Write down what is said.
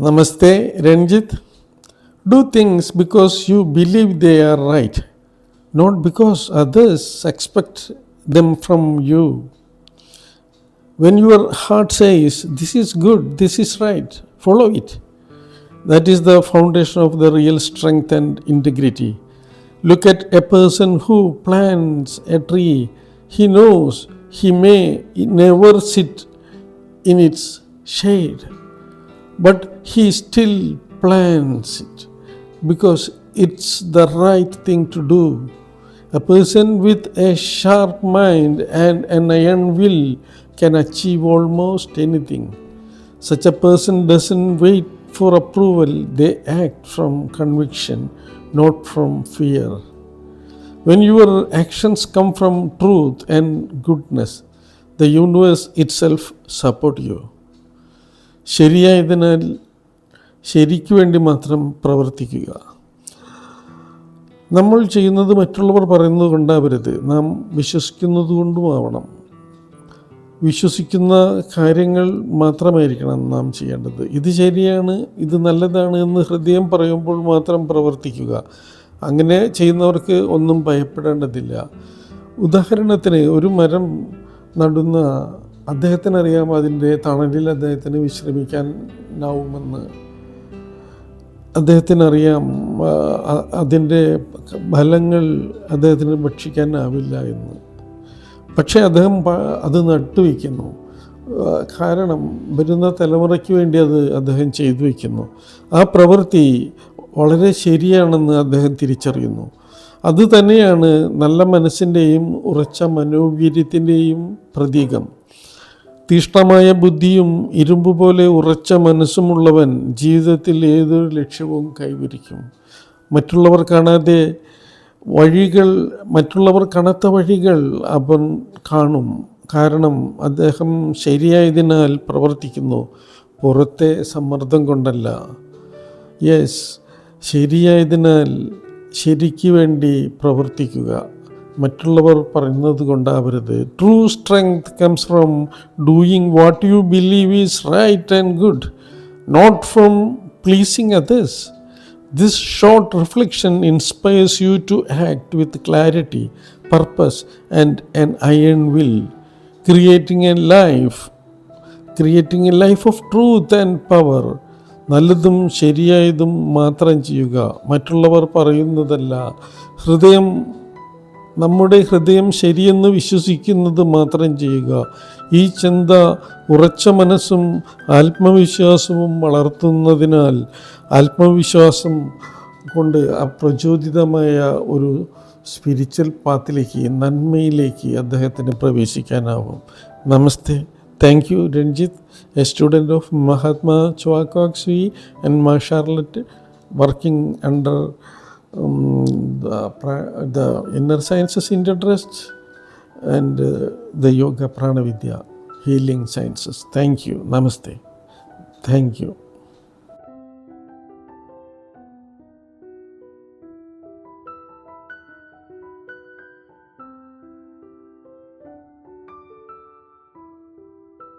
Namaste, Ranjit. Do things because you believe they are right, not because others expect them from you. When your heart says, This is good, this is right, follow it. That is the foundation of the real strength and integrity. Look at a person who plants a tree. He knows he may never sit in its shade, but he still plans it because it's the right thing to do. A person with a sharp mind and an iron will can achieve almost anything. Such a person doesn't wait for approval, they act from conviction, not from fear. When your actions come from truth and goodness, the universe itself support you. ശരിയായതിനാൽ ശരിക്കു വേണ്ടി മാത്രം പ്രവർത്തിക്കുക. നമ്മൾ ചെയ്യുന്നത് മറ്റുള്ളവർ പറയുന്നത് കൊണ്ടാവരുത്. നാം വിശ്വസിക്കുന്നത് കൊണ്ടുമാവണം വിശ്വസിക്കുന്ന കാര്യങ്ങൾ മാത്രമായിരിക്കണം നാം ചെയ്യേണ്ടത്. ഇത് ശരിയാണ് ഇത് നല്ലതാണ് എന്ന് ഹൃദയം പറയുമ്പോൾ മാത്രം പ്രവർത്തിക്കുക. അങ്ങനെ ചെയ്യുന്നവർക്ക് ഒന്നും ഭയപ്പെടേണ്ടതില്ല. ഉദാഹരണത്തിന് ഒരു മരം നടുന്ന അദ്ദേഹത്തിനറിയാം അതിന്റെ തണലിൽ അദ്ദേഹത്തിന് വിശ്രമിക്കാനാവുമെന്ന് അദ്ദേഹത്തിനറിയാം അതിന്റെ ഫലങ്ങൾ അദ്ദേഹത്തിന് ഭക്ഷിക്കാനാവില്ല എന്ന്. പക്ഷേ അദ്ദേഹം അത് നട്ടുവെക്കുന്നു കാരണം വരുന്ന തലമുറയ്ക്ക് വേണ്ടി അത് അദ്ദേഹം ചെയ്തു വയ്ക്കുന്നു. ആ പ്രവൃത്തി വളരെ ശരിയാണെന്ന് അദ്ദേഹം തിരിച്ചറിയുന്നു. അത് തന്നെയാണ് നല്ല മനസ്സിന്റെയും ഉറച്ച മനോവീര്യത്തിന്റെയും പ്രതീകം. തീഷ്ണമായ ബുദ്ധിയും ഇരുമ്പ് പോലെ ഉറച്ച മനസ്സുമുള്ളവൻ ജീവിതത്തിൽ ഏതൊരു ലക്ഷ്യവും കൈവരിക്കും. മറ്റുള്ളവർ കാണാതെ വഴികൾ മറ്റുള്ളവർ കാണാത്ത വഴികൾ അവൻ കാണും. കാരണം അദ്ദേഹം ശരിയായതിനാൽ പ്രവർത്തിക്കുന്നു. പുറത്തെ സമ്മർദ്ദം കൊണ്ടല്ല. യെസ് ശരിയായതിനാൽ ശരിക്ക് വേണ്ടി പ്രവർത്തിക്കുക. മറ്റുള്ളവർ പറയുന്നത് കൊണ്ടാവരുത് true strength comes from doing what you believe is right and good not from pleasing others This short reflection inspires you to act with clarity, purpose, and an iron will, creating a life, creating a life of truth and power. നല്ലതും ശരിയായതും മാത്രം ചെയ്യുക മറ്റുള്ളവർ പറയുന്നതല്ല ഹൃദയം നമ്മുടെ ഹൃദയം ശരിയെന്ന് വിശ്വസിക്കുന്നത് മാത്രം ചെയ്യുക. ഈ ചിന്ത ഉറച്ച മനസ്സും ആത്മവിശ്വാസവും വളർത്തുന്നതിനാൽ ആത്മവിശ്വാസം കൊണ്ട് അപ്രചോദിതമായ ഒരു സ്പിരിച്വൽ പാത്തിലേക്ക് നന്മയിലേക്ക് അദ്ദേഹത്തിന് പ്രവേശിക്കാനാവും. നമസ്തേ. Thank you Ranjith a student of Mahatma ചുവാക്വാക്സി and Ma Charlotte working under the, the inner sciences interest and uh, the yoga pranavidya healing sciences thank you namaste thank you